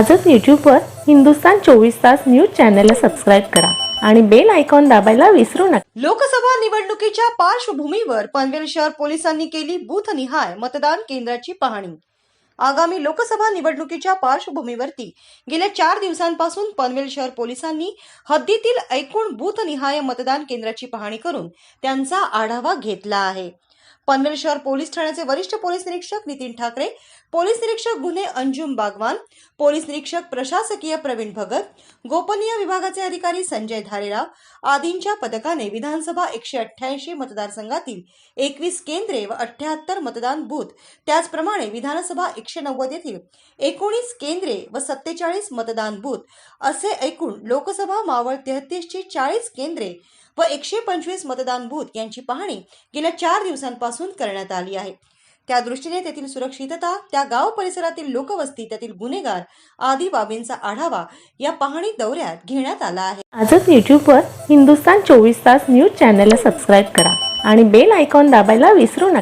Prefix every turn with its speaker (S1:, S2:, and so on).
S1: आजच यूट्यूबवर हिंदुस्तान चोवीस तास न्यूज चॅनलला सबस्क्राईब करा आणि बेल आयकॉन दाबायला विसरू नका.
S2: लोकसभा निवडणुकीच्या पार्श्वभूमीवर पनवेल शहर पोलिसांनी केली बूथनिहाय मतदान केंद्राची पाहणी. आगामी लोकसभा निवडणुकीच्या पार्श्वभूमीवरती गेल्या चार दिवसांपासून पनवेल शहर पोलिसांनी हद्दीतील एकूण बूथनिहाय मतदान केंद्राची पाहणी करून त्यांचा आढावा घेतला आहे. पनवेल शहर पोलीस ठाण्याचे वरिष्ठ पोलीस निरीक्षक नितीन ठाकरे पोलीस निरीक्षक गुन्हे अंजुम बागवान पोलीस निरीक्षक प्रशासकीय प्रवीण भगत गोपनीय विभागाचे अधिकारी संजय धारेराव आदींच्या पथकाने विधानसभा एकशे अठ्ठ्याऐंशी मतदारसंघातील एकवीस केंद्रे व अठ्ठ्याहत्तर मतदान बूथ त्याचप्रमाणे विधानसभा एकशे नव्वद येथील एकोणीस केंद्रे व सत्तेचाळीस मतदान बूथ असे एकूण लोकसभा मावळ तेहतीसची चाळीस केंद्रे व एकशे पंचवीस मतदान बूथ यांची पाहणी गेल्या चार दिवसांपासून करण्यात आली आहे. त्या दृष्टीने तेथील सुरक्षितता त्या गाव परिसरातील लोकवस्ती त्यातील गुन्हेगार आदी बाबींचा आढावा या पाहणी दौऱ्यात घेण्यात आला आहे.
S1: आजच यूट्यूबवर हिंदुस्तान चोवीस तास न्यूज चॅनलला सबस्क्राईब करा आणि बेल आयकॉन दाबायला विसरू नका.